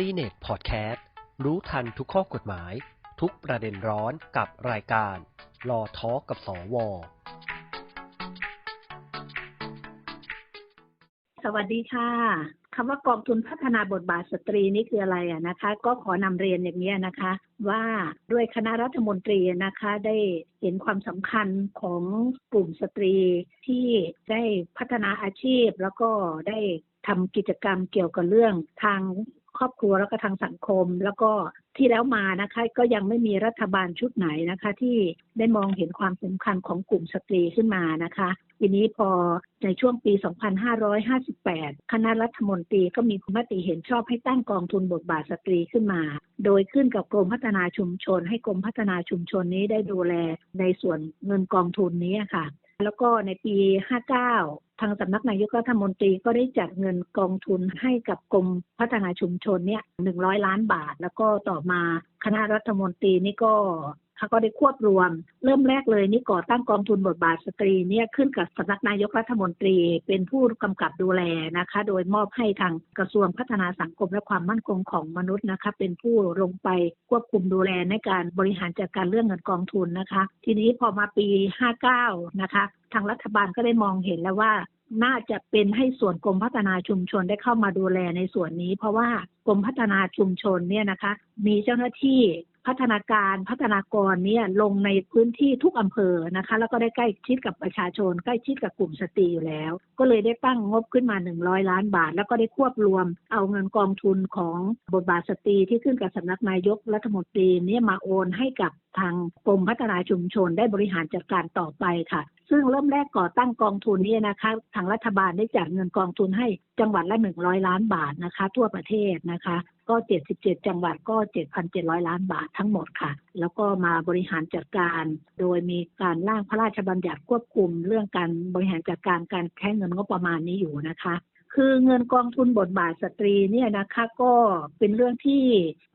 c n e t Podcast รู้ทันทุกข้อกฎหมาย ทุกประเด็นร้อนกับรายการรอทอกับสว สวัสดีค่ะคำว่ากองทุนพัฒนาบทบาทสตรีนี่คืออะไรอะนะคะ ก็ขอนำเรียนอย่างนี้นะคะ ว่าด้วยคณะรัฐมนตรีนะคะได้เห็นความสำคัญของกลุ่มสตรีที่ได้พัฒนาอาชีพแล้วก็ได้ทำกิจกรรมเกี่ยวกับเรื่องทาง ครอบครัวแล้วก็ทางสังคม แล้วก็ที่แล้วมานะคะก็ยังไม่มีรัฐบาลชุดไหนนะคะ ที่ได้มองเห็นความสำคัญของกลุ่มสตรีขึ้นมานะคะ ทีนี้พอในช่วงปี 2558 คณะรัฐมนตรีก็มีมติเห็นชอบให้ตั้งกองทุนบทบาทสตรีขึ้นมา โดยขึ้นกับกรมพัฒนาชุมชน ให้กรมพัฒนาชุมชนนี้ได้ดูแลในส่วนเงินกองทุนนี้ค่ะ แล้วก็ในปี 59 ทางสำนักนายกรัฐมนตรีก็ได้จัดเงินกองทุนให้กับกรมพัฒนาชุมชนเนี่ย100ล้านบาท แล้วก็ต่อมาคณะรัฐมนตรีนี่ก็ เขาก็ได้ควบรวม เริ่มแรกเลยนี่ก่อตั้งกองทุนบทบาทสตรีเนี่ยขึ้นกับสำนักนายกรัฐมนตรีเป็นผู้กำกับดูแลนะคะ โดยมอบให้ทางกระทรวงพัฒนาสังคมและความมั่นคงของมนุษย์นะคะเป็นผู้ลงไปควบคุมดูแลในการบริหารจัดการเรื่องเงินกองทุนนะคะ ทีนี้พอมาปี 59 นะคะ ทางรัฐบาลก็ได้มองเห็นแล้วว่าน่าจะเป็นให้ส่วนกรมพัฒนาชุมชนได้เข้ามาดูแลในส่วนนี้ เพราะว่ากรมพัฒนาชุมชนเนี่ยนะคะ มีเจ้าหน้าที่ พัฒนาการพัฒนากรเนี่ยลงในพื้นที่ทุกอำเภอนะคะ แล้วก็ได้ใกล้ชิดกับประชาชน ใกล้ชิดกับกลุ่มสตรีอยู่แล้ว ก็เลยได้ตั้งงบขึ้นมา 100 ล้านบาท แล้วก็ได้ควบรวมเอาเงินกองทุนของบทบาทสตรีที่ขึ้นกับสำนักนายกรัฐมนตรีเนี่ยมาโอนให้กับทางกรมพัฒนาชุมชนได้บริหารจัดการต่อไปค่ะ ซึ่งเริ่มแรกก่อตั้งกองทุนนี้นะคะ ทางรัฐบาลได้จัดเงินกองทุนให้จังหวัดละ 100 ล้านบาทนะคะ ทั่วประเทศนะคะ ก็ 77 จังหวัดก็ 7,700 ล้านบาททั้งหมดค่ะ แล้วก็มาบริหารจัดการ โดยมีการร่างพระราชบัญญัติควบคุม เรื่องการบริหารจัดการการแค่เงินงบประมาณนี้อยู่นะคะคือเงินกองทุนบทบาทสตรีเนี่ยนะคะก็เป็นเรื่องที่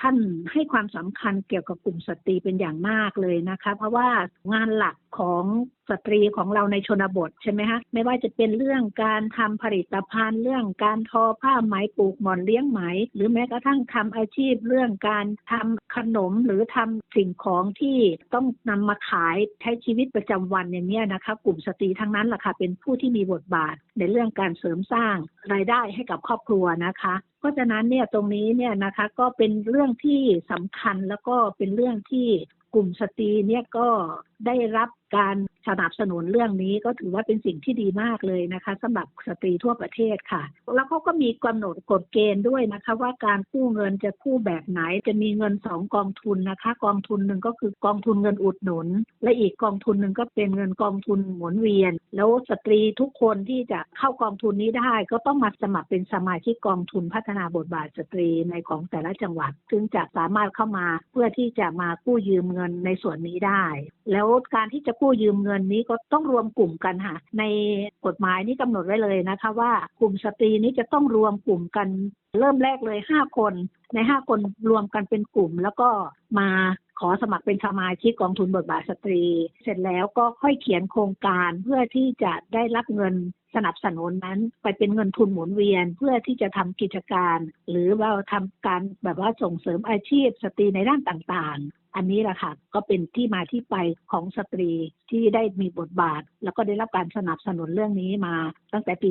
ท่านให้ความสำคัญเกี่ยวกับกลุ่มสตรีเป็นอย่างมากเลยนะคะ เพราะว่างานหลักของสตรีของเราในชนบทใช่ไหมคะไม่ว่าจะเป็นเรื่องการทำผลิตภัณฑ์ เรื่องการทอผ้าไหมปลูกหมอนเลี้ยงไหม หรือแม้กระทั่งทำอาชีพเรื่องการทำขนมหรือทำสิ่งของที่ต้องนำมาขายใช้ชีวิตประจำวันอย่างนี้นะคะกลุ่มสตรีทั้งนั้นแหละค่ะเป็นผู้ที่มีบทบาทในเรื่องการเสริมสร้างรายได้ให้กับครอบครัวนะคะเพราะฉะนั้นเนี่ยตรงนี้เนี่ยนะคะก็เป็นเรื่องที่สำคัญแล้วก็เป็นเรื่องที่กลุ่มสตรีเนี่ยก็ได้รับการสนับสนุนเรื่องนี้ก็ถือว่าเป็นสิ่งที่ดีมากเลยนะคะสำหรับสตรีทั่วประเทศค่ะ แล้วเขาก็มีกำหนดกฎเกณฑ์ด้วยนะคะ ว่าการกู้เงินจะกู้แบบไหนจะมีเงินสองกองทุนนะคะ กองทุนหนึ่งก็คือกองทุนเงินอุดหนุน และอีกกองทุนหนึ่งก็เป็นเงินกองทุนหมุนเวียน แล้วสตรีทุกคนที่จะเข้ากองทุนนี้ได้ ก็ต้องมาสมัครเป็นสมาชิกกองทุนพัฒนาบทบาทสตรีในของแต่ละจังหวัด ซึ่งจะสามารถเข้ามาเพื่อที่จะมากู้ยืมเงินในส่วนนี้ได้ แล้วการที่จะกู้ยืมเงินนี้ก็ต้องรวมกลุ่มกันค่ะ ในกฎหมายนี้กำหนดไว้เลยนะคะ ว่ากลุ่มสตรีนี้จะต้องรวมกลุ่มกันเริ่มแรกเลยห้าคนในห้าคนรวมกันเป็นกลุ่ม แล้วก็มา ขอสมัครเป็นสมาชิกกองทุนบทบาทสตรี เสร็จแล้วก็ค่อยเขียนโครงการเพื่อที่จะได้รับเงินสนับสนุนนั้น ไปเป็นเงินทุนหมุนเวียนเพื่อที่จะทำกิจการ หรือว่าทำการแบบว่าส่งเสริมอาชีพสตรีในด้านต่างๆ อันนี้แหละค่ะก็เป็นที่มาที่ไปของสตรีที่ได้มีบทบาท แล้วก็ได้รับการสนับสนุนเรื่องนี้มาตั้งแต่ปี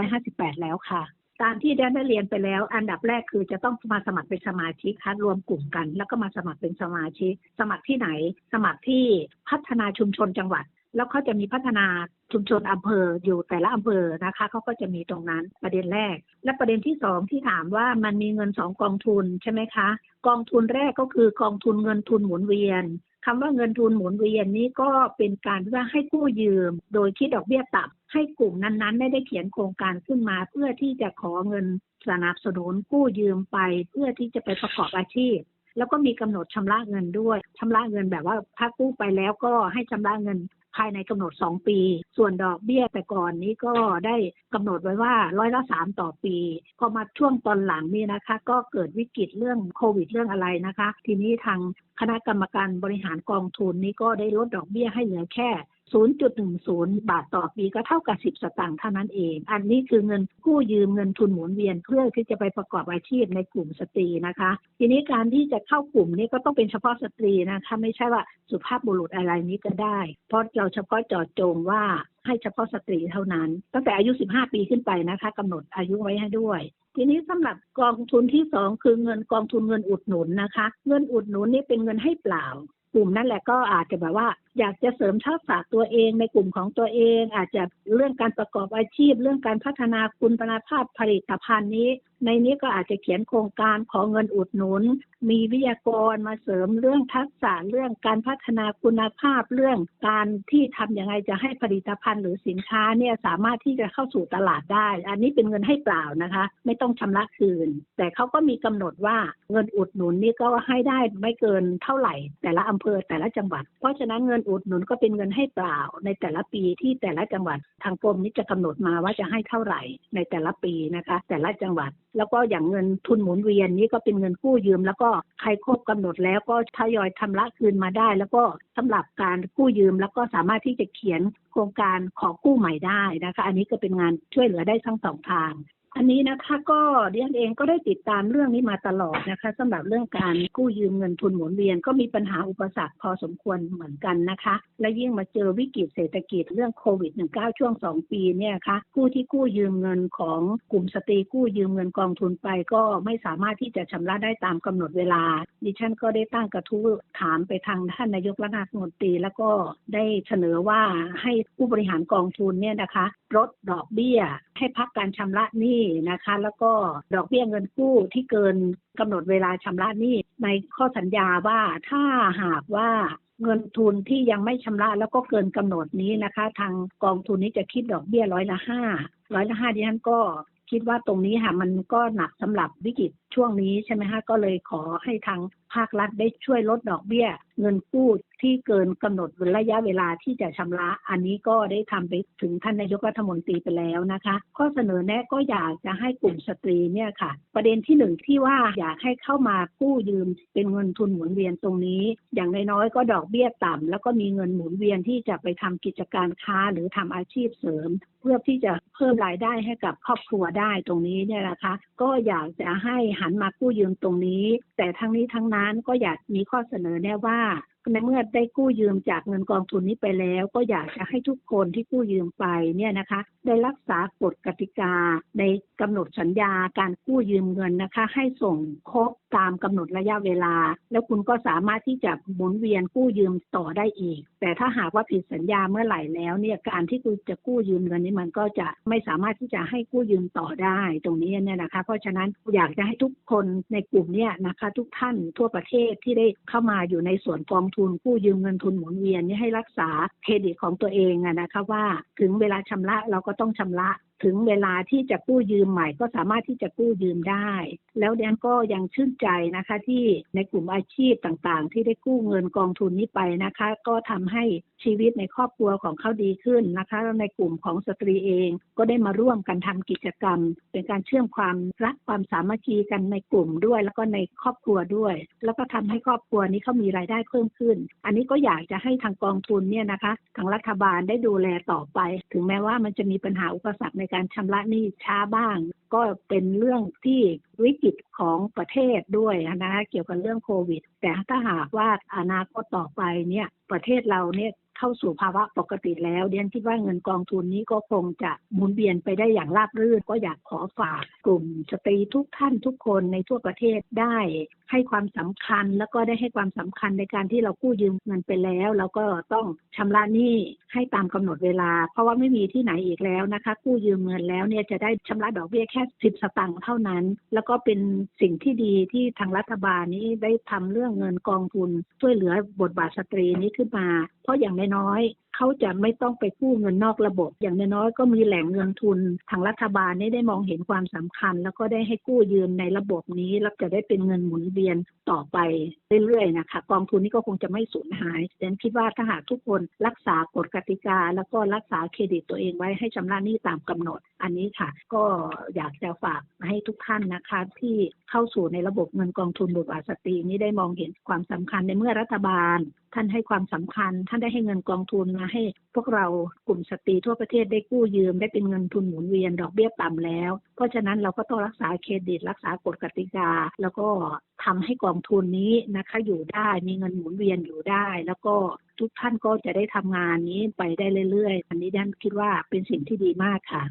2558 แล้วค่ะ ตามที่ได้เรียนไปแล้ว อันดับแรกคือจะต้องมาสมัครเป็นสมาชิกคัดรวมกลุ่มกัน แล้วก็มาสมัครเป็นสมาชิก สมัครที่ไหน สมัครที่พัฒนาชุมชนจังหวัด แล้วเขาจะมีพัฒนาชุมชนอำเภออยู่แต่ละอำเภอนะคะเขาก็จะมีตรงนั้นประเด็นแรก และประเด็นที่สองที่ถามว่ามันมีเงินสองกองทุนใช่ไหมคะ กองทุนแรกก็คือกองทุนเงินทุนหมุนเวียนคำว่าเงินทุนหมุนเวียนนี้ก็เป็นการว่าให้กู้ยืม โดยคิดดอกเบี้ยต่ำ ให้กลุ่มนั้นๆได้ได้เขียนโครงการขึ้นมา เพื่อที่จะขอเงินสนับสนุนกู้ยืมไป เพื่อที่จะไปประกอบอาชีพ แล้วก็มีกำหนดชำระเงินด้วยชำระเงินแบบว่าถ้ากู้ไปแล้วก็ให้ชำระเงินภายในกำหนด 2 ปี ส่วนดอกเบี้ยแต่ก่อนนี้ก็ได้กำหนดไว้ว่าร้อยละสามต่อปี พอมาช่วงตอนหลังนี่นะคะ ก็เกิดวิกฤตเรื่องโควิดเรื่องอะไรนะคะ ทีนี้ทางคณะกรรมการบริหารกองทุนนี้ก็ได้ลดดอกเบี้ยให้เหลือแค่ 0.10 บาทต่อปีก็เท่ากับ 10 สตางค์เท่านั้นเอง อันนี้คือเงินกู้ยืมเงินทุนหมุนเวียนเพื่อที่จะไปประกอบอาชีพในกลุ่มสตรีนะคะ ทีนี้การที่จะเข้ากลุ่มนี้ก็ต้องเป็นเฉพาะสตรีนะคะไม่ใช่ว่าสุภาพบุรุษอะไรนี้ก็ได้ เพราะเราเฉพาะจาะจงว่าให้เฉพาะสตรีเท่านั้น ตั้งแต่อายุ 15 ปีขึ้นไปนะคะกำหนดอายุไว้ให้ด้วย ทีนี้สำหรับกองทุนที่สองคือเงินกองทุนเงินอุดหนุนนะคะ เงินอุดหนุนนี่เป็นเงินให้เปล่า กลุ่มนั่นแหละก็อาจจะแบบว่า อยากจะเสริมทักษะตัวเองในกลุ่มของตัวเอง อาจจะเรื่องการประกอบอาชีพ เรื่องการพัฒนาคุณภาพผลิตภัณฑ์นี้ ในนี้ก็อาจจะเขียนโครงการขอเงินอุดหนุน มีวิทยากรมาเสริมเรื่องทักษะเรื่องการพัฒนาคุณภาพเรื่องการที่ทำยังไงจะให้ผลิตภัณฑ์หรือสินค้าเนี่ยสามารถที่จะเข้าสู่ตลาดได้ อันนี้เป็นเงินให้เปล่านะคะ ไม่ต้องชำระคืน แต่เขาก็มีกำหนดว่าเงินอุดหนุนนี่ก็ให้ได้ไม่เกินเท่าไหร่ แต่ละอำเภอแต่ละจังหวัด เพราะฉะนั้นเงินอุดหนุนก็เป็นเงินให้เปล่า ในแต่ละปีที่แต่ละจังหวัดทางกรมนี้จะกำหนดมาว่าจะให้เท่าไหร่ในแต่ละปีนะคะ แต่ละจังหวัดแล้วก็อย่างเงินทุนหมุนเวียนนี้ก็เป็นเงินกู้ยืม แล้วก็ใครครบกำหนดแล้วก็ทยอยชำระคืนมาได้ แล้วก็สำหรับการกู้ยืม แล้วก็สามารถที่จะเขียนโครงการขอกู้ใหม่ได้นะคะ อันนี้ก็เป็นงานช่วยเหลือได้ทั้งสองทาง อันนี้นะคะก็เรียนเองก็ได้ติดตามเรื่องนี้มาตลอดนะคะสำหรับเรื่องการกู้ยืมเงินทุนหมุนเวียนก็มีปัญหาอุปสรรคพอสมควรเหมือนกันนะคะ และยิ่งมาเจอวิกฤตเศรษฐกิจเรื่องโควิด -19 ช่วง 2 ปีเนี่ยคะผู้ที่กู้ยืมเงินของกลุ่มสตรีกู้ยืมเงินกองทุนไป ก็ไม่สามารถที่จะชำระได้ตามกำหนดเวลา ดิฉันก็ได้ตั้งกระทู้ถามไปทางท่านนายกรัฐมนตรี แล้วก็ได้เสนอว่าให้ผู้บริหารกองทุนเนี่ยนะคะลดดอกเบี้ย ให้พักการชำระหนี้นะคะ แล้วก็ดอกเบี้ยเงินกู้ที่เกินกำหนดเวลาชำระหนี้ในข้อสัญญาว่าถ้าหากว่าเงินทุนที่ยังไม่ชำระแล้วก็เกินกำหนดนี้นะคะ ทางกองทุนนี้จะคิดดอกเบี้ยร้อยละห้าร้อยละห้าดิฉันก็คิดว่าตรงนี้ค่ะมันก็หนักสำหรับวิกฤตช่วงนี้ใช่ไหมคะก็เลยขอให้ทางภาครัฐได้ช่วยลดดอกเบี้ย เงินกู้ที่เกินกำหนดระยะเวลาที่จะชำระ อันนี้ก็ได้ทำไปถึงท่านนายกรัฐมนตรีไปแล้วนะคะ ข้อเสนอแนะก็อยากจะให้กลุ่มสตรีเนี่ยค่ะ ประเด็นที่หนึ่งที่ว่าอยากให้เข้ามากู้ยืมเป็นเงินทุนหมุนเวียนตรงนี้ อย่างน้อยๆก็ดอกเบี้ยต่ำแล้วก็มีเงินหมุนเวียนที่จะไปทำกิจการค้าหรือทำอาชีพเสริม เพื่อที่จะเพิ่มรายได้ให้กับครอบครัวได้ตรงนี้เนี่ยนะคะ ก็อยากจะให้หันมากู้ยืมตรงนี้ แต่ทั้งนี้ทั้งนั้นก็อยากมีข้อเสนอแน่ว่า ในเมื่อได้กู้ยืมจากเงินกองทุนนี้ไปแล้ว ก็อยากจะให้ทุกคนที่กู้ยืมไปเนี่ยนะคะ ได้รักษากฎกติกาในกำหนดสัญญาการกู้ยืมเงินนะคะ ให้ส่งครบตามกำหนดระยะเวลา แล้วคุณก็สามารถที่จะหมุนเวียนกู้ยืมต่อได้อีก แต่ถ้าหากว่าผิดสัญญาเมื่อไหร่แล้วเนี่ยการที่คุณจะกู้ยืมเงินนี้มันก็จะไม่สามารถที่จะให้กู้ยืมต่อได้ตรงนี้เนี่ยนะคะ เพราะฉะนั้นอยากจะให้ทุกคนในกลุ่มเนี่ยนะคะ ทุกท่านทั่วประเทศที่ได้เข้ามาอยู่ในส่วนกองทุนกู้ยืมเงินทุนหมุนเวียนนี่ให้รักษาเครดิตของตัวเองอะนะคะว่าถึงเวลาชำระเราก็ต้องชำระ ถึงเวลาที่จะกู้ยืมใหม่ก็สามารถที่จะกู้ยืมได้ แล้วเดนก็ยังชื่นใจนะคะ ที่ในกลุ่มอาชีพต่างๆ ที่ได้กู้เงินกองทุนนี้ไปนะคะ ก็ทำให้ชีวิตในครอบครัวของเขาดีขึ้นนะคะในกลุ่มของสตรีเองก็ได้มาร่วมกันทำกิจกรรม เป็นการเชื่อมความรักความสามัคคีกันในกลุ่มด้วย แล้วก็ในครอบครัวด้วย แล้วก็ทำให้ครอบครัวนี้เขามีรายได้เพิ่มขึ้น อันนี้ก็อยากจะให้ทางกองทุนเนี่ยนะคะ ทางรัฐบาลได้ดูแลต่อไป ถึงแม้ว่ามันจะมีปัญหาอุปสรรคในการชำระหนี้ช้าบ้าง ก็เป็นเรื่องที่วิกฤตของประเทศด้วยนะคะเกี่ยวกับเรื่องโควิด แต่ถ้าหากว่าอนาคตต่อไปเนี่ยประเทศเราเนี่ย เข้าสู่ภาวะปกติแล้วเดียนคิดว่าเงินกองทุนนี้ก็คงจะหมุนเวียนไปได้อย่างราบรื่น ก็อยากขอฝากกลุ่มสตรีทุกท่านทุกคนในทั่วประเทศได้ให้ความสำคัญแล้วก็ได้ให้ความสำคัญในการที่เรากู้ยืมเงินไปแล้ว เราก็ต้องชำระหนี้ให้ตามกำหนดเวลา เพราะว่าไม่มีที่ไหนอีกแล้วนะคะ กู้ยืมเงินแล้วเนี่ยจะได้ชำระดอกเบี้ยแค่สิบสตางค์เท่านั้น แล้วก็เป็นสิ่งที่ดีที่ทางรัฐบาลนี้ได้ทำเรื่องเงินกองทุนช่วยเหลือบทบาทสตรีนี้ขึ้นมา เพราะอย่างน้อย เขาจะไม่ต้องไปกู้เงินนอกระบบ อย่างน้อยๆก็มีแหล่งเงินทุนทางรัฐบาลนี้ได้มองเห็นความสำคัญ แล้วก็ได้ให้กู้ยืมในระบบนี้แล้วจะได้เป็นเงินหมุนเวียนต่อไปเรื่อยๆนะคะกองทุนนี้ก็คงจะไม่สูญหายดังนั้นคิดว่าถ้าหากทุกคนรักษากฎกติกา แล้วก็รักษาเครดิตตัวเองไว้ให้ชำระหนี้ตามกำหนด อันนี้ค่ะ ก็อยากจะฝากให้ทุกท่านนะคะที่เข้าสู่ในระบบเงินกองทุนบุตรอาสตรีนี้ได้มองเห็นความสำคัญในเมื่อรัฐบาล ท่านให้ความสำคัญ ท่านได้ให้เงินกองทุนมาให้พวกเรากลุ่มสตรีทั่วประเทศได้กู้ยืมได้เป็นเงินทุนหมุนเวียนดอกเบี้ยต่ำแล้ว เพราะฉะนั้นเราก็ต้องรักษาเครดิต รักษากฎกติกา แล้วก็ทำให้กองทุนนี้นะคะอยู่ได้มีเงินหมุนเวียนอยู่ได้ แล้วก็ทุกท่านก็จะได้ทำงานนี้ไปได้เรื่อยๆ อันนี้ด้านคิดว่าเป็นสิ่งที่ดีมากค่ะ